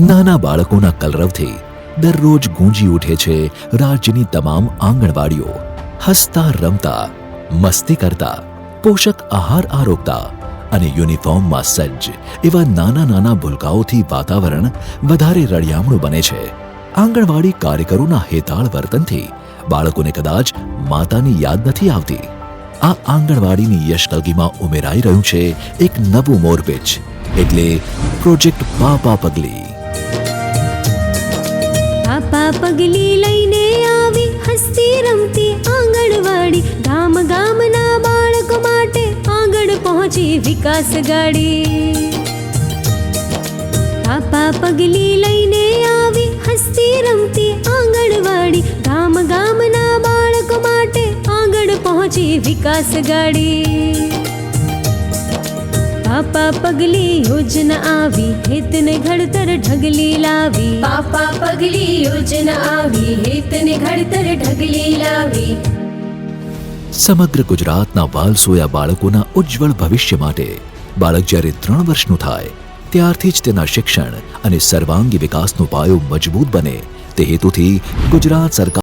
નાના બાળકોના કલરવથી દરરોજ ગુંજી ઉઠે છે રાજ્યની તમામ આંગણવાડીઓ. હસતા, રમતા, મસ્તી કરતા, પોષક આહાર આરોગતા અને યુનિફોર્મમાં સજ્જ એવા નાના નાના ભૂલકાઓથી વાતાવરણ વધારે રળિયામણું બને છે. આંગણવાડી કાર્યકરોના હેતાળ વર્તનથી બાળકોને કદાચ માતાની યાદ નથી આવતી. આ આંગણવાડીની યશકલગીમાં ઉમેરાઈ રહ્યું છે એક નવું મોરપીચ, એટલે પ્રોજેક્ટ પાપા પગલી. પાપા પગલી લઈને આવી, હસતી રમતી આંગણવાડી. ગામ ગામના બાળકો માટે આગળ પહોંચી વિકાસ ગાડી. પાપા પગલી લઈને આવી, હસતી રમતી આંગણવાડી. ગામ ગામના બાળકો માટે આગળ પહોંચી વિકાસ ગાડી. પાપા પગલી યોજના આવી હેતને ઘડતર ઢગલી લાવી પાપા પગલી યોજના આવી હેતને ઘડતર ઢગલી લાવી સમગ્ર ગુજરાતના વાલસોયા બાળકોના ઉજ્જવળ ભવિષ્ય માટે બાળક જ્યારે ત્રણ વર્ષનું થાય ત્યારથી જ તેના શિક્ષણ અને સર્વાંગી વિકાસનો પાયો મજબૂત બને તે હેતુથી ગુજરાત સરકાર